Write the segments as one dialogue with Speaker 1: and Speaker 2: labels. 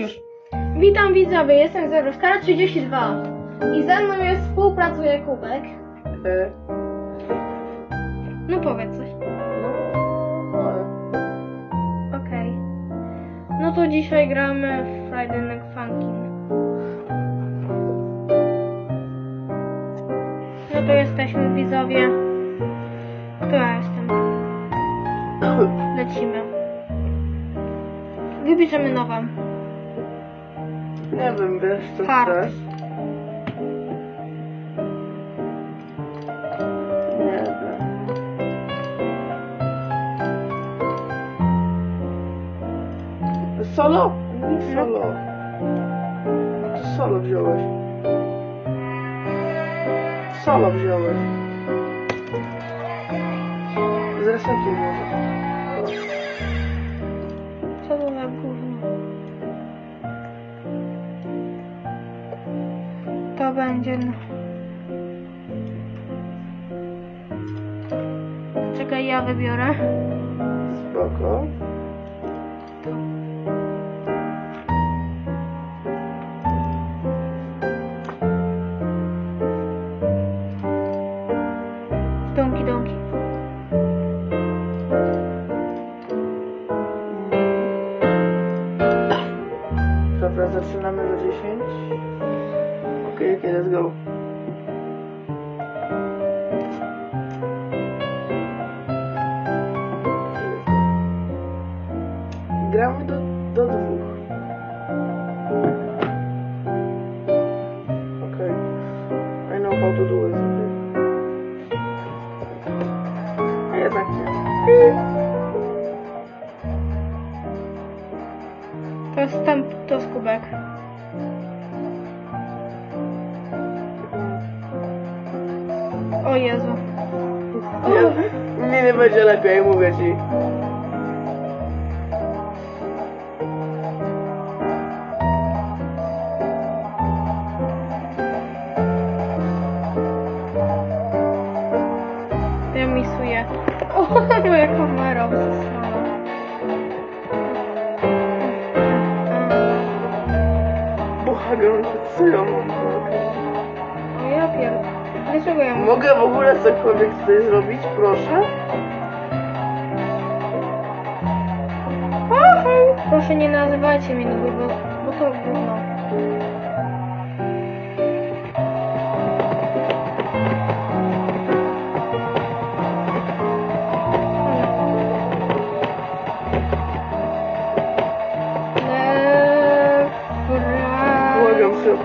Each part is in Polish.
Speaker 1: Już.
Speaker 2: Witam widzowie, jestem Zeruszkara32 i ze mną jest współpracuje Kubek.
Speaker 1: E,
Speaker 2: No powiedz coś.
Speaker 1: no, ale
Speaker 2: Okej. No to dzisiaj gramy w Friday Night Funkin'. No to jesteśmy widzowie. To ja jestem. Lecimy. Wybierzemy nową.
Speaker 1: Nie wiem, wiesz co
Speaker 2: Hard.
Speaker 1: chcesz? Nie wiem. Solo? Nie solo. Ty solo wziąłeś. Solo wziąłeś. Zresetuj może.
Speaker 2: To będzie no. Czekaj, ja wybiorę.
Speaker 1: Spoko.
Speaker 2: Donki, donki.
Speaker 1: Dobra, zaczynamy za 10. Okej, okay, let's go. Gramy do, do dwóch. Okej. I know how to do it. A jednak nie.
Speaker 2: To jest tam, to jest O Jezu.
Speaker 1: Nie, nie będzie lepiej, mówię ci.
Speaker 2: Ja misuję. O, moja kamera zasłała.
Speaker 1: Błagam, co ja mam
Speaker 2: ja pier... Dlaczego ja.
Speaker 1: Mogę w ogóle cokolwiek tutaj zrobić, proszę?
Speaker 2: Proszę nie nazywajcie mnie nigdy, bo, bo to gówno.
Speaker 1: Błagam się,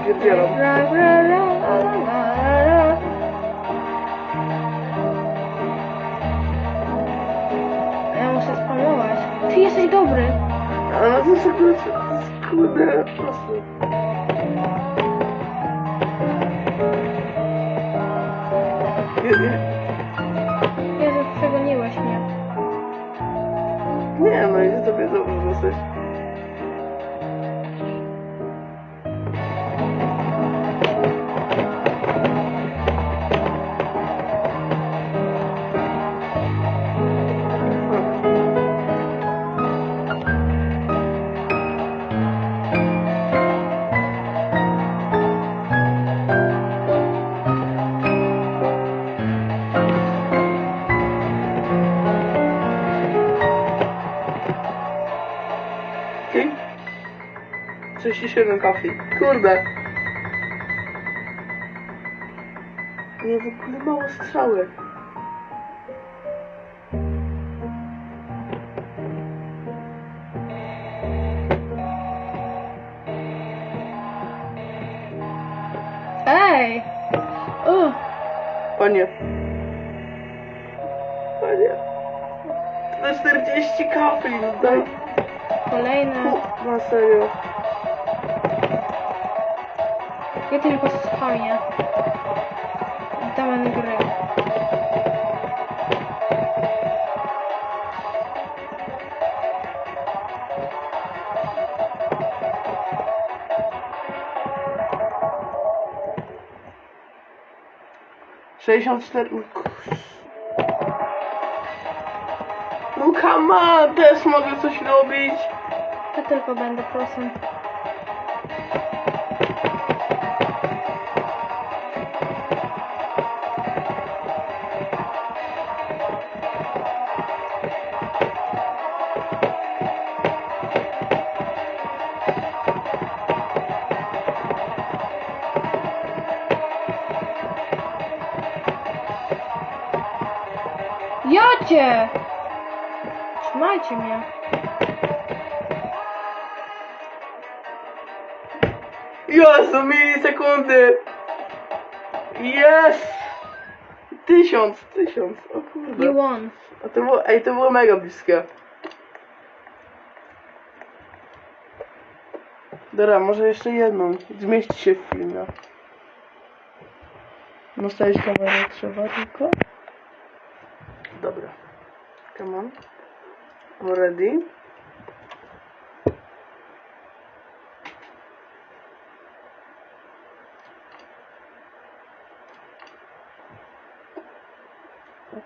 Speaker 2: Ty jesteś dobry.
Speaker 1: Ale to jest akurat, jest kurde, nie,
Speaker 2: Jezu, przegoniłeś mnie.
Speaker 1: nie, no idzie tobie dobrze dosyć. Okej. 37 kafli. Kurde. Nie, w ogóle mało strzałek.
Speaker 2: Ej! O,
Speaker 1: O nie. O nie. To 40 kafli, no daj.
Speaker 2: Kolejne.
Speaker 1: Na serio.
Speaker 2: Ja tylko spamię. Damy gry.
Speaker 1: Sześćdziesiąt cztery. No come on, też mogę coś robić.
Speaker 2: Tylko będę prosem. Jacie! Trzymajcie mnie.
Speaker 1: Jezu, milisekundy! Jest! Tysiąc, tysiąc, o kurde.
Speaker 2: You won.
Speaker 1: A to było, ej, to było mega bliskie. Dobra, może jeszcze jedną. Zmieści się w filmie. Nastawić kamerę trzeba tylko. Dobra. Come on. I'm ready.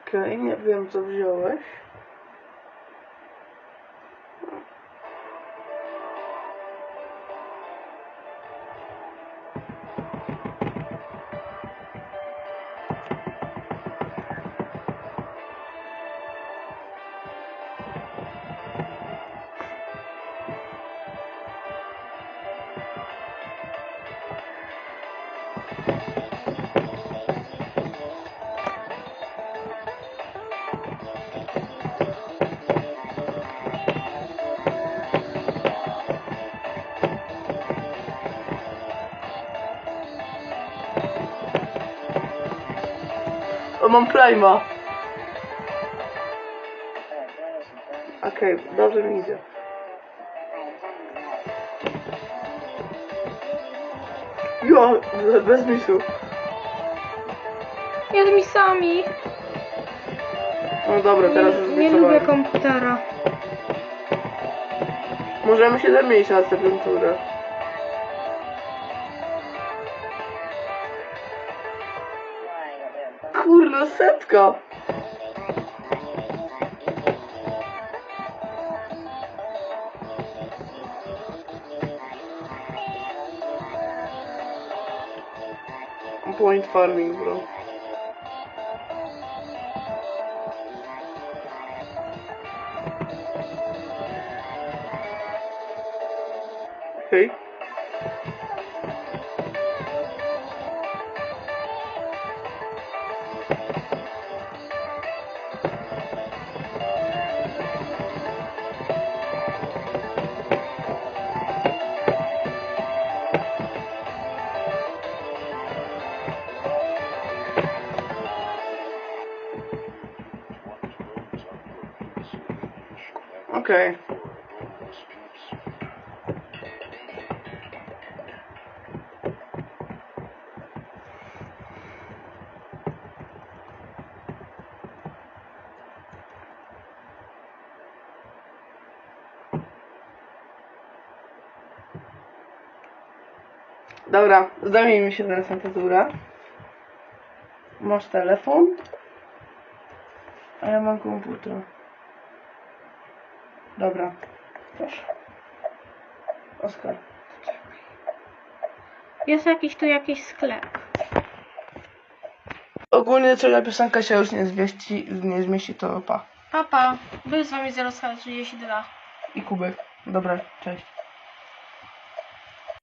Speaker 1: Okej, nie wiem co wziąłeś. Mam Prima. Okej, dobrze mi idzie. Jo, bez misu.
Speaker 2: Jest mi sami.
Speaker 1: No dobra, teraz już
Speaker 2: Nie, nie lubię komputera.
Speaker 1: Możemy się zamienić na następną turę. Kurde, setka! Point farming, bro. Hej. Okej. Dobra, zajmijmy się teraz na tę turę. Masz telefon, a ja mam komputer. Dobra, proszę. Oskar.
Speaker 2: Jest jakiś tu jakiś sklep.
Speaker 1: Ogólnie trzecia piosenka się już nie zmieści, nie zmieści to pa.
Speaker 2: Papa, był z wami 032.
Speaker 1: I kubek. Dobra, cześć.